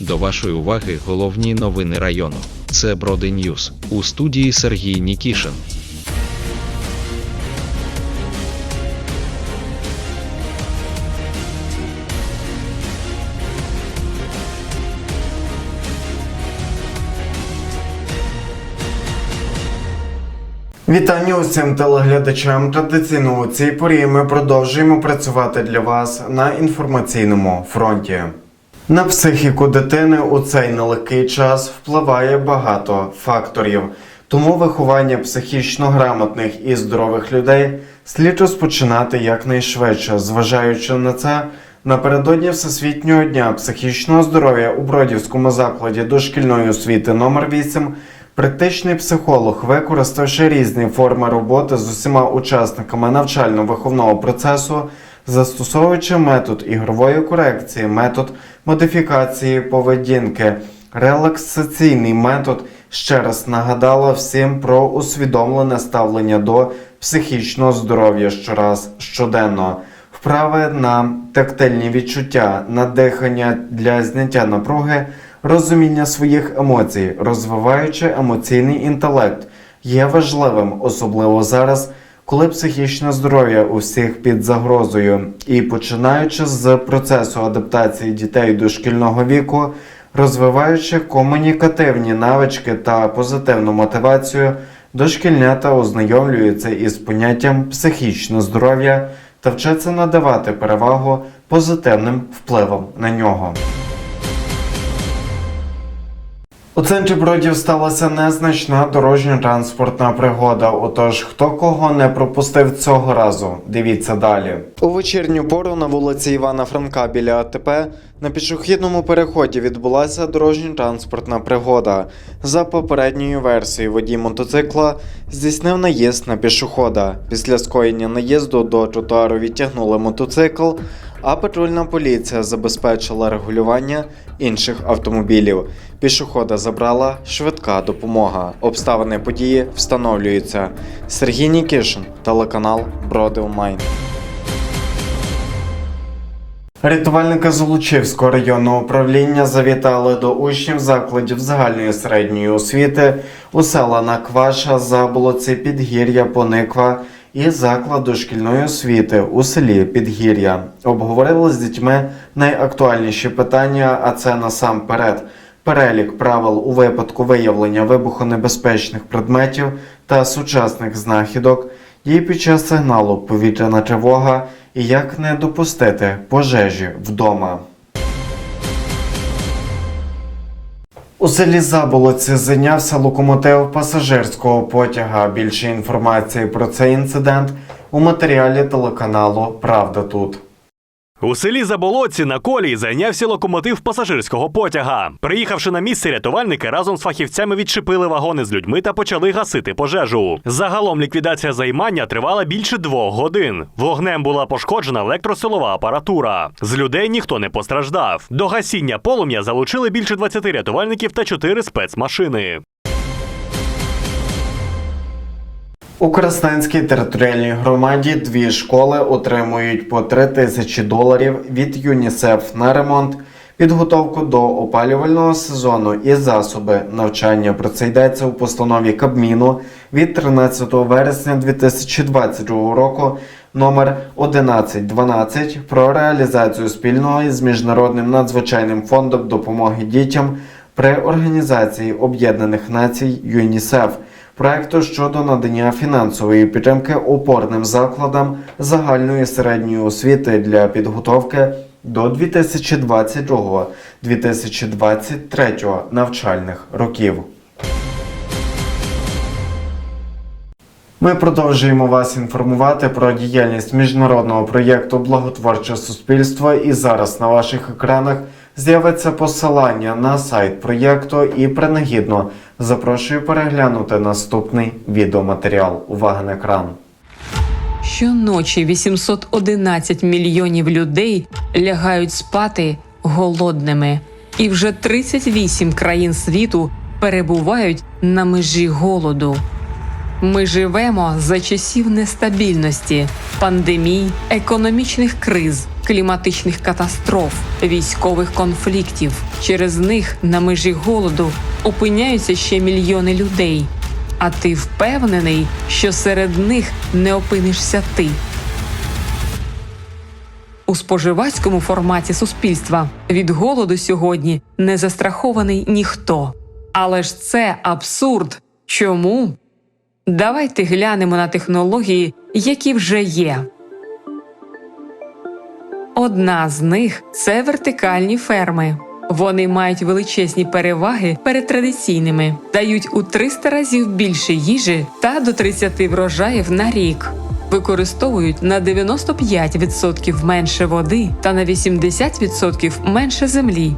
До вашої уваги головні новини району. Це Броди Ньюс у студії Сергій Нікішин. Вітання усім телеглядачам. Традиційно у цій порі ми продовжуємо працювати для вас на інформаційному фронті. На психіку дитини у цей нелегкий час впливає багато факторів. Тому виховання психічно грамотних і здорових людей слід розпочинати якнайшвидше, зважаючи на це. Напередодні Всесвітнього дня психічного здоров'я у Бродівському закладі дошкільної освіти номер 8 Практичний психолог, використавши різні форми роботи з усіма учасниками навчально-виховного процесу, застосовуючи метод ігрової корекції, метод модифікації поведінки, релаксаційний метод, ще раз нагадала всім про усвідомлене ставлення до психічного здоров'я щораз щоденно. Вправи на тактильні відчуття, на дихання для зняття напруги, розуміння своїх емоцій, розвиваючи емоційний інтелект, є важливим, особливо зараз, коли психічне здоров'я у всіх під загрозою. І починаючи з процесу адаптації дітей до шкільного віку, розвиваючи комунікативні навички та позитивну мотивацію, дошкільнята ознайомлюються із поняттям психічне здоров'я та вчаться надавати перевагу позитивним впливам на нього. У центрі Бродів сталася незначна дорожньо-транспортна пригода. Отож, хто кого не пропустив цього разу, дивіться далі. У вечірню пору на вулиці Івана Франка біля АТП на пішохідному переході відбулася дорожньо-транспортна пригода. За попередньою версією, водій мотоцикла здійснив наїзд на пішохода. Після скоєння наїзду до тротуару відтягнули мотоцикл, а патрульна поліція забезпечила регулювання інших автомобілів. Пішохода забрала швидка допомога. Обставини події встановлюються. Сергій Нікішин, телеканал Броди Онлайн. Рятувальники Золочівського районного управління завітали до учнів закладів загальної середньої освіти у села Накваша, Заболоці, Підгір'я, Пониква і заклад дошкільної освіти у селі Підгір'я. Обговорили з дітьми найактуальніші питання, а це насамперед перелік правил у випадку виявлення вибухонебезпечних предметів та сучасних знахідок, дії під час сигналу повітряна тривога і як не допустити пожежі вдома. У селі Заболоці зайнявся локомотив пасажирського потяга. Більше інформації про цей інцидент у матеріалі телеканалу Правда тут. У селі Заболоці на колії зайнявся локомотив пасажирського потяга. Приїхавши на місце, рятувальники разом з фахівцями відчепили вагони з людьми та почали гасити пожежу. Загалом ліквідація займання тривала більше двох годин. Вогнем була пошкоджена електросилова апаратура. З людей ніхто не постраждав. До гасіння полум'я залучили більше 20 рятувальників та 4 спецмашини. У Красненській територіальній громаді дві школи отримують по 3 тисячі доларів від ЮНІСЕФ на ремонт, підготовку до опалювального сезону і засоби навчання. Про це йдеться у постанові Кабміну від 13 вересня 2022 року номер 1112 про реалізацію спільного із міжнародним надзвичайним фондом допомоги дітям при організації Об'єднаних Націй ЮНІСЕФ проекту щодо надання фінансової підтримки опорним закладам загальної середньої освіти для підготовки до 2022-2023 навчальних років. Ми продовжуємо вас інформувати про діяльність міжнародного проєкту Благотворче суспільство. І зараз на ваших екранах з'явиться посилання на сайт проєкту. І принагідно запрошую переглянути наступний відеоматеріал. Увага на екран. Щоночі 811 мільйонів людей лягають спати голодними, і вже 38 країн світу перебувають на межі голоду. Ми живемо за часів нестабільності, пандемій, економічних криз, кліматичних катастроф, військових конфліктів. Через них на межі голоду опиняються ще мільйони людей. А ти впевнений, що серед них не опинишся ти. У споживацькому форматі суспільства від голоду сьогодні не застрахований ніхто. Але ж це абсурд. Чому? Давайте глянемо на технології, які вже є. Одна з них це вертикальні ферми. Вони мають величезні переваги перед традиційними, дають у 300 разів більше їжі та до 30 врожаїв на рік. Використовують на 95% менше води та на 80% менше землі.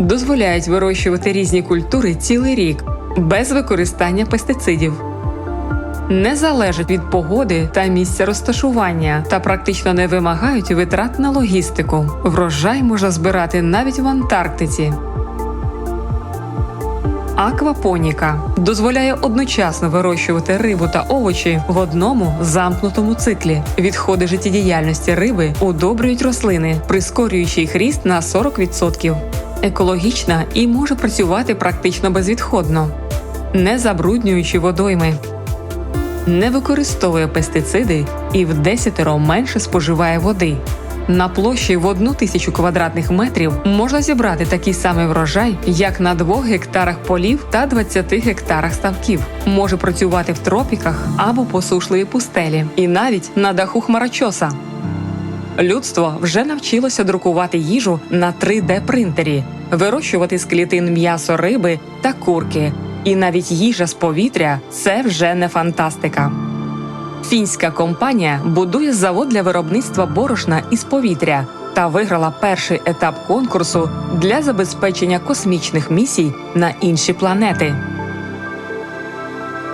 Дозволяють вирощувати різні культури цілий рік без використання пестицидів не залежать від погоди та місця розташування та практично не вимагають витрат на логістику. Врожай можна збирати навіть в Антарктиці. Аквапоніка дозволяє одночасно вирощувати рибу та овочі в одному замкнутому циклі. Відходи життєдіяльності риби удобрюють рослини, прискорюючи їх ріст на 40%. Екологічна і може працювати практично безвідходно, не забруднюючи водойми не використовує пестициди і в десятеро менше споживає води. На площі в одну тисячу квадратних метрів можна зібрати такий самий врожай, як на двох гектарах полів та 20 гектарах ставків. Може працювати в тропіках або посушливій пустелі, і навіть на даху хмарочоса. Людство вже навчилося друкувати їжу на 3D-принтері, вирощувати з клітин м'ясо риби та курки. І навіть їжа з повітря це вже не фантастика. Фінська компанія будує завод для виробництва борошна із повітря та виграла перший етап конкурсу для забезпечення космічних місій на інші планети.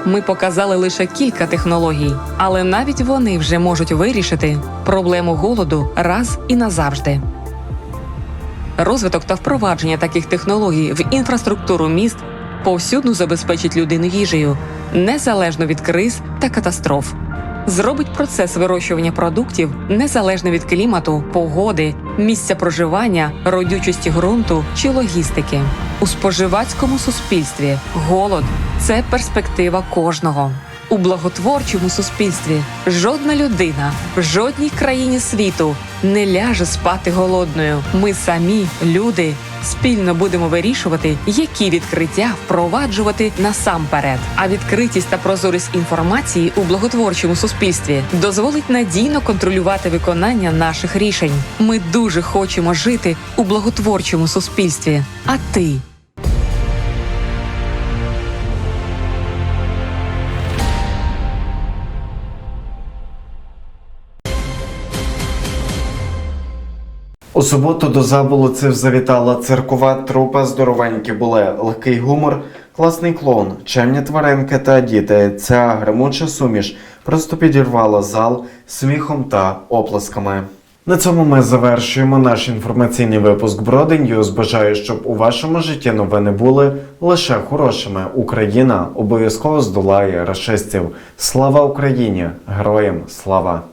Ми показали лише кілька технологій, але навіть вони вже можуть вирішити проблему голоду раз і назавжди. Розвиток та впровадження таких технологій в інфраструктуру міст повсюдно забезпечить людину їжею, незалежно від криз та катастроф. Зробить процес вирощування продуктів незалежно від клімату, погоди, місця проживання, родючості ґрунту чи логістики. У споживацькому суспільстві голод це перспектива кожного. У благотворчому суспільстві жодна людина в жодній країні світу не ляже спати голодною. Ми самі, люди, спільно будемо вирішувати, які відкриття впроваджувати насамперед. А відкритість та прозорість інформації у благотворчому суспільстві дозволить надійно контролювати виконання наших рішень. Ми дуже хочемо жити у благотворчому суспільстві. А ти? У суботу до заболоців завітала циркова трупа здоровенькі були, легкий гумор, класний клоун, чемні тваринки та діти. Ця гримуча суміш просто підірвала зал сміхом та оплесками. На цьому ми завершуємо наш інформаційний випуск Броди Ньюз. Бажаю, щоб у вашому житті новини були лише хорошими. Україна обов'язково здолає рашистів. Слава Україні! Героям слава!